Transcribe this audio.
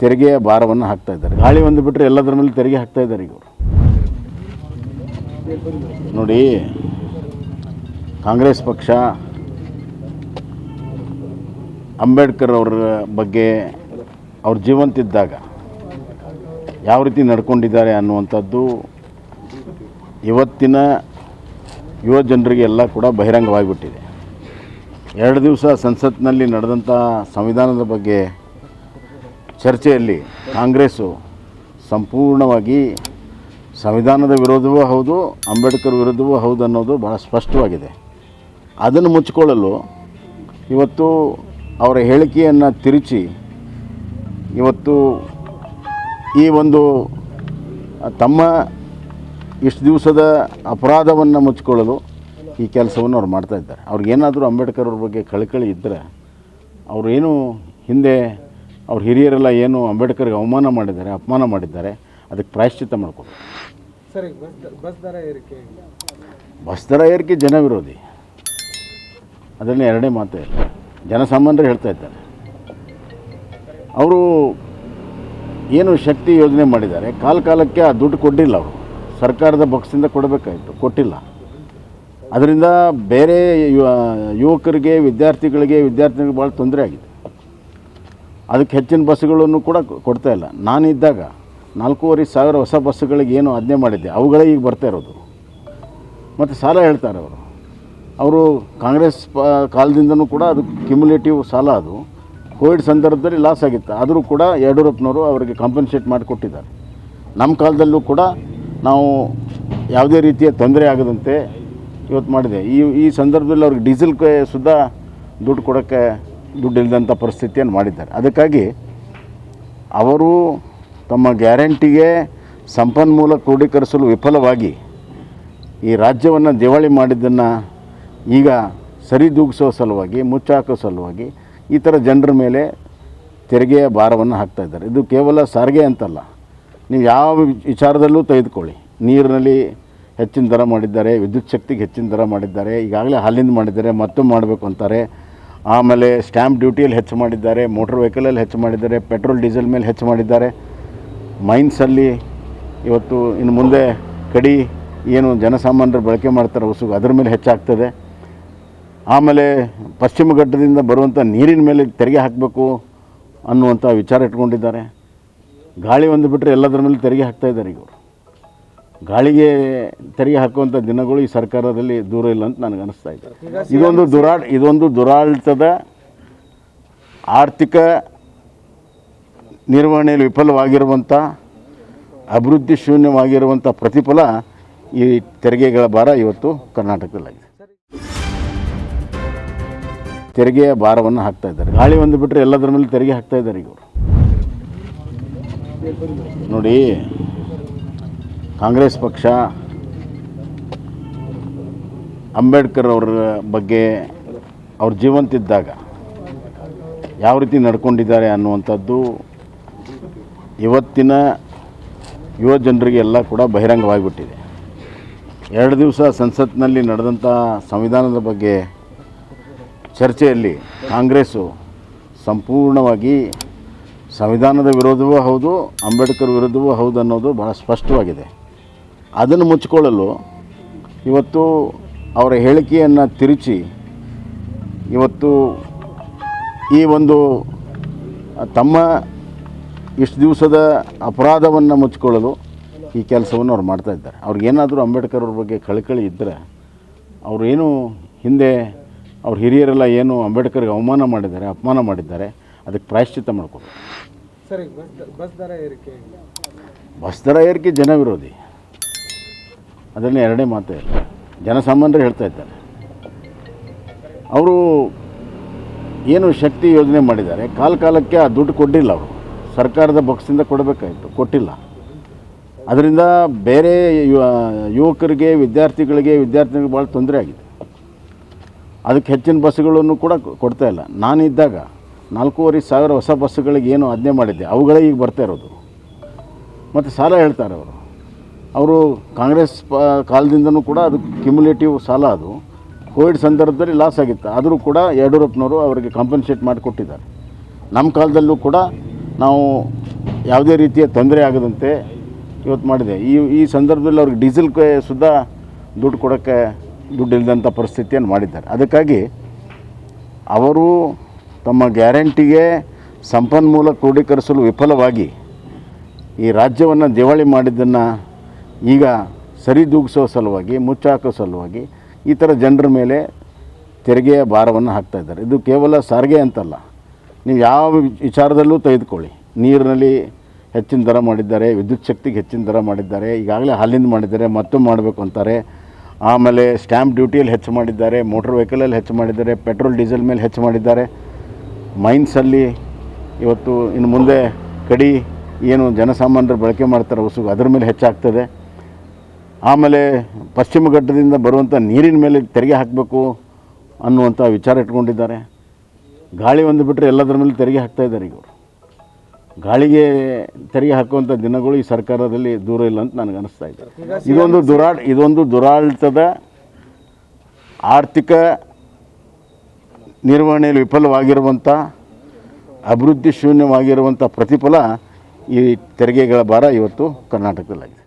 ತೆರಿಗೆಯ ಭಾರವನ್ನು ಹಾಕ್ತಾ ಇದ್ದಾರೆ. ಗಾಳಿ ಒಂದು ಬಿಟ್ಟರೆ ಎಲ್ಲದರ ಮೇಲೆ ತೆರಿಗೆ ಹಾಕ್ತಾ ಇದ್ದಾರೆ ಈಗ ನೋಡಿ, ಕಾಂಗ್ರೆಸ್ ಪಕ್ಷ ಅಂಬೇಡ್ಕರ್ ಅವರ ಬಗ್ಗೆ ಅವ್ರ ಜೀವಂತಿದ್ದಾಗ ಯಾವ ರೀತಿ ನಡ್ಕೊಂಡಿದ್ದಾರೆ ಅನ್ನುವಂಥದ್ದು ಇವತ್ತಿನ ಯುವ ಜನರಿಗೆ ಎಲ್ಲ ಕೂಡ ಬಹಿರಂಗವಾಗಿಬಿಟ್ಟಿದೆ. ಎರಡು ದಿವಸ ಸಂಸತ್ನಲ್ಲಿ ನಡೆದಂಥ ಸಂವಿಧಾನದ ಬಗ್ಗೆ ಚರ್ಚೆಯಲ್ಲಿ ಕಾಂಗ್ರೆಸ್ಸು ಸಂಪೂರ್ಣವಾಗಿ ಸಂವಿಧಾನದ ವಿರೋಧವೂ ಹೌದು, ಅಂಬೇಡ್ಕರ್ ವಿರೋಧವೂ ಹೌದು ಅನ್ನೋದು ಭಾಳ ಸ್ಪಷ್ಟವಾಗಿದೆ. ಅದನ್ನು ಮುಚ್ಚಿಕೊಳ್ಳಲು ಇವತ್ತು ಅವರ ಹೇಳಿಕೆಯನ್ನು ತಿರುಚಿ ಇವತ್ತು ಈ ಒಂದು ತಮ್ಮ ಇಷ್ಟು ದಿವಸದ ಅಪರಾಧವನ್ನು ಮುಚ್ಚಿಕೊಳ್ಳಲು ಈ ಕೆಲಸವನ್ನು ಅವ್ರು ಮಾಡ್ತಾ ಇದ್ದಾರೆ. ಅವ್ರಿಗೇನಾದರೂ ಅಂಬೇಡ್ಕರ್ ಅವ್ರ ಬಗ್ಗೆ ಕಳಕಳಿ ಇದ್ದರೆ ಅವರೇನು ಹಿಂದೆ ಅವ್ರ ಹಿರಿಯರೆಲ್ಲ ಏನು ಅಂಬೇಡ್ಕರ್ಗೆ ಅವಮಾನ ಮಾಡಿದ್ದಾರೆ ಅಪಮಾನ ಮಾಡಿದ್ದಾರೆ ಅದಕ್ಕೆ ಪ್ರಾಯಶ್ಚಿತ್ತ ಮಾಡ್ಕೊಬೇಕು. ಸರ್ ಬಸ್ ದರ ಏರಿಕೆ ಬಸ್ ದರ ಏರಿಕೆ ಜನ ವಿರೋಧಿ. ಅದರಲ್ಲಿ ಎರಡೇ ಮಾತೇ ಇಲ್ಲ ಜನಸಾಮಾನ್ಯರು ಹೇಳ್ತಾ ಇದ್ದಾರೆ. ಅವರು ಏನು ಶಕ್ತಿ ಯೋಜನೆ ಮಾಡಿದ್ದಾರೆ ಕಾಲ ಕಾಲಕ್ಕೆ ಆ ದುಡ್ಡು ಕೊಟ್ಟಿಲ್ಲ ಅವರು. ಸರ್ಕಾರದ ಬಕ್ಸಿಂದ ಕೊಡಬೇಕಾಯಿತು ಕೊಟ್ಟಿಲ್ಲ. ಅದರಿಂದ ಬೇರೆ ಯುವ ಯುವಕರಿಗೆ ವಿದ್ಯಾರ್ಥಿಗಳಿಗೆ ವಿದ್ಯಾರ್ಥಿಗಳಿಗೆ ಭಾಳ ತೊಂದರೆ ಆಗಿದೆ. ಅದಕ್ಕೆ ಹೆಚ್ಚಿನ ಬಸ್ಸುಗಳನ್ನು ಕೂಡ ಕೊಡ್ತಾ ಇಲ್ಲ. ನಾನಿದ್ದಾಗ ನಾಲ್ಕೂವರೆ ಸಾವಿರ ಹೊಸ ಬಸ್ಸುಗಳಿಗೆ ಏನು ಆಜ್ಞೆ ಮಾಡಿದ್ದೆ. ಅವುಗಳೇ ಈಗ ಬರ್ತಾ ಇರೋದು. ಮತ್ತು ಸಾಲ ಹೇಳ್ತಾರೆ ಅವರು. ಅವರು ಕಾಂಗ್ರೆಸ್ ಪ ಕಾಲದಿಂದನೂ ಕೂಡ ಅದು ಕ್ಯುಮುಲೇಟಿವ್ ಸಾಲ ಅದು. ಕೋವಿಡ್ ಸಂದರ್ಭದಲ್ಲಿ ಲಾಸ್ ಆಗಿತ್ತು. ಆದರೂ ಕೂಡ ಯಡಿಯೂರಪ್ಪನವರು ಅವರಿಗೆ ಕಾಂಪನ್ಸೇಟ್ ಮಾಡಿಕೊಟ್ಟಿದ್ದಾರೆ. ನಮ್ಮ ಕಾಲದಲ್ಲೂ ಕೂಡ ನಾವು ಯಾವುದೇ ರೀತಿಯ ತೊಂದರೆ ಆಗದಂತೆ ಇವತ್ತು ಮಾಡಿದೆ. ಈ ಈ ಸಂದರ್ಭದಲ್ಲಿ ಅವ್ರಿಗೆ ಡೀಸೆಲ್ಗೆ ಸುದ್ದ ದುಡ್ಡು ಕೊಡೋಕ್ಕೆ ದುಡ್ಡು ಇಲ್ಲದಂಥ ಪರಿಸ್ಥಿತಿಯನ್ನು ಮಾಡಿದ್ದಾರೆ. ಅದಕ್ಕಾಗಿ ಅವರು ತಮ್ಮ ಗ್ಯಾರಂಟಿಗೆ ಸಂಪನ್ಮೂಲ ಕ್ರೋಢೀಕರಿಸಲು ವಿಫಲವಾಗಿ ಈ ರಾಜ್ಯವನ್ನು ದಿವಾಳಿ ಮಾಡಿದ್ದನ್ನು ಈಗ ಸರಿದೂಗಿಸೋ ಸಲುವಾಗಿ ಮುಚ್ಚಾಕೋ ಸಲುವಾಗಿ ಈ ಥರ ಜನರ ಮೇಲೆ ತೆರಿಗೆಯ ಭಾರವನ್ನು ಹಾಕ್ತಾ ಇದ್ದಾರೆ. ಇದು ಕೇವಲ ಸಾರಿಗೆ ಅಂತಲ್ಲ. ನೀವು ಯಾವ ವಿಚಾರದಲ್ಲೂ ತೆಗೆದುಕೊಳ್ಳಿ. ನೀರಿನಲ್ಲಿ ಹೆಚ್ಚಿನ ದರ ಮಾಡಿದ್ದಾರೆ, ವಿದ್ಯುತ್ ಶಕ್ತಿಗೆ ಹೆಚ್ಚಿನ ದರ ಮಾಡಿದ್ದಾರೆ, ಈಗಾಗಲೇ ಹಾಲಿಂದ ಮಾಡಿದ್ದಾರೆ, ಮತ್ತೊಮ್ಮೆ ಮಾಡಬೇಕು ಅಂತಾರೆ. ಆಮೇಲೆ ಸ್ಟ್ಯಾಂಪ್ ಡ್ಯೂಟಿಯಲ್ಲಿ ಹೆಚ್ಚು ಮಾಡಿದ್ದಾರೆ, ಮೋಟ್ರ್ ವೆಹಿಕಲಲ್ಲಿ ಹೆಚ್ಚು ಮಾಡಿದ್ದಾರೆ, ಪೆಟ್ರೋಲ್, ಡೀಸೆಲ್ ಮೇಲೆ ಹೆಚ್ಚು ಮಾಡಿದ್ದಾರೆ. ಮೈನ್ಸಲ್ಲಿ ಇವತ್ತು ಇನ್ನು ಮುಂದೆ ಕಡಿ ಏನು ಜನಸಾಮಾನ್ಯರು ಬಳಕೆ ಮಾಡ್ತಾರೆ, ಹೊಸ ಅದ್ರ ಮೇಲೆ ಹೆಚ್ಚಾಗ್ತದೆ. ಆಮೇಲೆ ಪಶ್ಚಿಮ ಘಟ್ಟದಿಂದ ಬರುವಂಥ ನೀರಿನ ಮೇಲೆ ತೆರಿಗೆ ಹಾಕಬೇಕು ಅನ್ನುವಂಥ ವಿಚಾರ ಇಟ್ಕೊಂಡಿದ್ದಾರೆ. ಗಾಳಿ ಒಂದು ಬಿಟ್ಟರೆ ಎಲ್ಲದರ ಮೇಲೆ ತೆರಿಗೆ ಹಾಕ್ತಾಯಿದ್ದಾರೆ ಅವರು ಗಾಳಿಗೆ ತೆರಿಗೆ ಹಾಕುವಂಥ ದಿನಗಳು ಈ ಸರ್ಕಾರದಲ್ಲಿ ದೂರ ಇಲ್ಲ ಅಂತ ನನಗೆ ಅನಿಸ್ತಾ ಇದೆ. ಇದೊಂದು ದುರಾ ಇದೊಂದು ದುರಾಡಳಿತದ ಆರ್ಥಿಕ ನಿರ್ವಹಣೆಯಲ್ಲಿ ವಿಫಲವಾಗಿರುವಂಥ ಅಭಿವೃದ್ಧಿ ಶೂನ್ಯವಾಗಿರುವಂಥ ಪ್ರತಿಫಲ ಈ ತೆರಿಗೆಗಳ ಭಾರ ಇವತ್ತು ಕರ್ನಾಟಕದಲ್ಲಾಗಿದೆ. ತೆರಿಗೆಯ ಭಾರವನ್ನು ಹಾಕ್ತಾ ಇದ್ದಾರೆ. ಗಾಳಿ ಒಂದು ಬಿಟ್ಟರೆ ಎಲ್ಲದರ ಮೇಲೆ ತೆರಿಗೆ ಹಾಕ್ತಾ ಇದ್ದಾರೆ ಈಗ ನೋಡಿ ಕಾಂಗ್ರೆಸ್ ಪಕ್ಷ ಅಂಬೇಡ್ಕರ್ ಅವರ ಬಗ್ಗೆ ಅವ್ರ ಜೀವಂತಿದ್ದಾಗ ಯಾವ ರೀತಿ ನಡ್ಕೊಂಡಿದ್ದಾರೆ ಅನ್ನುವಂಥದ್ದು ಇವತ್ತಿನ ಯುವ ಜನರಿಗೆ ಎಲ್ಲ ಕೂಡ ಬಹಿರಂಗವಾಗಿಬಿಟ್ಟಿದೆ. ಎರಡು ದಿವಸ ಸಂಸತ್ನಲ್ಲಿ ನಡೆದಂಥ ಸಂವಿಧಾನದ ಬಗ್ಗೆ ಚರ್ಚೆಯಲ್ಲಿ ಕಾಂಗ್ರೆಸ್ಸು ಸಂಪೂರ್ಣವಾಗಿ ಸಂವಿಧಾನದ ವಿರೋಧವೂ ಹೌದು, ಅಂಬೇಡ್ಕರ್ ವಿರೋಧವೂ ಹೌದು ಅನ್ನೋದು ಭಾಳ ಸ್ಪಷ್ಟವಾಗಿದೆ. ಅದನ್ನು ಮುಚ್ಚಿಕೊಳ್ಳಲು ಇವತ್ತು ಅವರ ಹೇಳಿಕೆಯನ್ನು ತಿರುಚಿ ಇವತ್ತು ಈ ಒಂದು ತಮ್ಮ ಇಷ್ಟು ದಿವಸದ ಅಪರಾಧವನ್ನು ಮುಚ್ಚಿಕೊಳ್ಳಲು ಈ ಕೆಲಸವನ್ನು ಅವ್ರು ಮಾಡ್ತಾ ಇದ್ದಾರೆ. ಅವ್ರಿಗೇನಾದರೂ ಅಂಬೇಡ್ಕರ್ ಅವ್ರ ಬಗ್ಗೆ ಕಳಕಳಿ ಇದ್ದರೆ ಏನು ಹಿಂದೆ ಅವ್ರ ಹಿರಿಯರೆಲ್ಲ ಏನು ಅಂಬೇಡ್ಕರ್ಗೆ ಅವಮಾನ ಮಾಡಿದ್ದಾರೆ ಅಪಮಾನ ಮಾಡಿದ್ದಾರೆ ಅದಕ್ಕೆ ಪ್ರಾಯಶ್ಚಿತ್ತ ಮಾಡ್ಕೊಬೇಕು. ಬಸ್ ದರ ಏರಿಕೆ ಬಸ್ ದರ ಏರಿಕೆ ಜನ ವಿರೋಧಿ. ಅದರಲ್ಲಿ ಎರಡೇ ಮಾತೇ ಇಲ್ಲ. ಜನಸಾಮಾನ್ಯರು ಹೇಳ್ತಾ ಇದ್ದಾರೆ. ಅವರು ಏನು ಶಕ್ತಿ ಯೋಜನೆ ಮಾಡಿದ್ದಾರೆ? ಕಾಲ ಕಾಲಕ್ಕೆ ಆ ದುಡ್ಡು ಕೊಟ್ಟಿಲ್ಲ ಅವರು. ಸರ್ಕಾರದ ಬಕ್ಸಿಂದ ಕೊಡಬೇಕಾಯಿತು. ಕೊಟ್ಟಿಲ್ಲ. ಅದರಿಂದ ಬೇರೆ ಯುವ, ಯುವಕರಿಗೆ, ವಿದ್ಯಾರ್ಥಿಗಳಿಗೆ ವಿದ್ಯಾರ್ಥಿಗಳಿಗೆ ಭಾಳ ತೊಂದರೆ ಆಗಿದೆ. ಅದಕ್ಕೆ ಹೆಚ್ಚಿನ ಬಸ್ಸುಗಳನ್ನು ಕೂಡ ಕೊಡ್ತಾ ಇಲ್ಲ. ನಾನಿದ್ದಾಗ ನಾಲ್ಕೂವರೆ ಸಾವಿರ ಹೊಸ ಬಸ್ಸುಗಳಿಗೆ ಏನು ಆಜ್ಞೆ ಮಾಡಿದ್ದೆ? ಅವುಗಳೇ ಈಗ ಬರ್ತಾ ಇರೋದು. ಮತ್ತು ಸಾಲ ಹೇಳ್ತಾರೆ ಅವರು. ಅವರು ಕಾಂಗ್ರೆಸ್ ಪ, ಕಾಲದಿಂದನೂ ಕೂಡ ಅದು ಕ್ಯುಮುಲೇಟಿವ್ ಸಾಲ ಅದು. ಕೋವಿಡ್ ಸಂದರ್ಭದಲ್ಲಿ ಲಾಸ್ ಆಗಿತ್ತು. ಆದರೂ ಕೂಡ ಯಡಿಯೂರಪ್ಪನವರು ಅವರಿಗೆ ಕಾಂಪನ್ಸೇಟ್ ಮಾಡಿಕೊಟ್ಟಿದ್ದಾರೆ. ನಮ್ಮ ಕಾಲದಲ್ಲೂ ಕೂಡ ನಾವು ಯಾವುದೇ ರೀತಿಯ ತೊಂದರೆ ಆಗದಂತೆ ಇವತ್ತು ಮಾಡಿದೆ. ಈ ಈ ಸಂದರ್ಭದಲ್ಲಿ ಅವ್ರಿಗೆ ಡೀಸೆಲ್ ಸುದ್ದ ದುಡ್ಡು ಕೊಡೋಕ್ಕೆ ದುಡ್ಡು ಇಲ್ಲದಂಥ ಪರಿಸ್ಥಿತಿಯನ್ನು ಮಾಡಿದ್ದಾರೆ. ಅದಕ್ಕಾಗಿ ಅವರು ತಮ್ಮ ಗ್ಯಾರಂಟಿಗೆ ಸಂಪನ್ಮೂಲ ಕ್ರೋಢೀಕರಿಸಲು ವಿಫಲವಾಗಿ ಈ ರಾಜ್ಯವನ್ನು ದಿವಾಳಿ ಮಾಡಿದ್ದನ್ನು ಈಗ ಸರಿದೂಗಿಸೋ ಸಲುವಾಗಿ, ಮುಚ್ಚಾಕೋ ಸಲುವಾಗಿ ಈ ಥರ ಜನರ ಮೇಲೆ ತೆರಿಗೆಯ ಭಾರವನ್ನು ಹಾಕ್ತಾ ಇದ್ದಾರೆ. ಇದು ಕೇವಲ ಸಾರಿಗೆ ಅಂತಲ್ಲ. ನೀವು ಯಾವ ವಿಚಾರದಲ್ಲೂ ತೆಗೆದುಕೊಳ್ಳಿ. ನೀರಿನಲ್ಲಿ ಹೆಚ್ಚಿನ ದರ ಮಾಡಿದ್ದಾರೆ, ವಿದ್ಯುತ್ ಶಕ್ತಿಗೆ ಹೆಚ್ಚಿನ ದರ ಮಾಡಿದ್ದಾರೆ, ಈಗಾಗಲೇ ಹಾಲಿಂದ ಮಾಡಿದ್ದಾರೆ ಮತ್ತೊಮ್ಮೆ ಮಾಡಬೇಕು ಅಂತಾರೆ. ಆಮೇಲೆ ಸ್ಟ್ಯಾಂಪ್ ಡ್ಯೂಟಿಯಲ್ಲಿ ಹೆಚ್ಚು ಮಾಡಿದ್ದಾರೆ, ಮೋಟ್ರ್ ವೆಹಿಕಲಲ್ಲಿ ಹೆಚ್ಚು ಮಾಡಿದ್ದಾರೆ, ಪೆಟ್ರೋಲ್, ಡೀಸೆಲ್ ಮೇಲೆ ಹೆಚ್ಚು ಮಾಡಿದ್ದಾರೆ. ಮೈನ್ಸಲ್ಲಿ ಇವತ್ತು ಇನ್ನು ಮುಂದೆ ಕಡಿ ಏನು ಜನಸಾಮಾನ್ಯರು ಬಳಕೆ ಮಾಡ್ತಾರೆ ಉಸುಗು ಅದ್ರ ಮೇಲೆ ಹೆಚ್ಚಾಗ್ತದೆ. ಆಮೇಲೆ ಪಶ್ಚಿಮ ಘಟ್ಟದಿಂದ ಬರುವಂಥ ನೀರಿನ ಮೇಲೆ ತೆರಿಗೆ ಹಾಕಬೇಕು ಅನ್ನುವಂಥ ವಿಚಾರ ಇಟ್ಕೊಂಡಿದ್ದಾರೆ. ಗಾಳಿ ಒಂದು ಬಿಟ್ಟರೆ ಎಲ್ಲದರ ಮೇಲೆ ತೆರಿಗೆ ಹಾಕ್ತಾ ಇದ್ದಾರೆ ಈಗ ಗಾಳಿಗೆ ತೆರಿಗೆ ಹಾಕುವಂಥ ದಿನಗಳು ಈ ಸರ್ಕಾರದಲ್ಲಿ ದೂರ ಇಲ್ಲ ಅಂತ ನನಗೆ ಅನಿಸ್ತಾ ಇದೆ. ಇದೊಂದು ದುರಾ ಇದೊಂದು ದುರಾಡಳಿತದ ಆರ್ಥಿಕ ನಿರ್ವಹಣೆಯಲ್ಲಿ ವಿಫಲವಾಗಿರುವಂಥ ಅಭಿವೃದ್ಧಿ ಶೂನ್ಯವಾಗಿರುವಂಥ ಪ್ರತಿಫಲ ಈ ತೆರಿಗೆಗಳ ಭಾರ ಇವತ್ತು ಕರ್ನಾಟಕದಲ್ಲಾಗಿದೆ.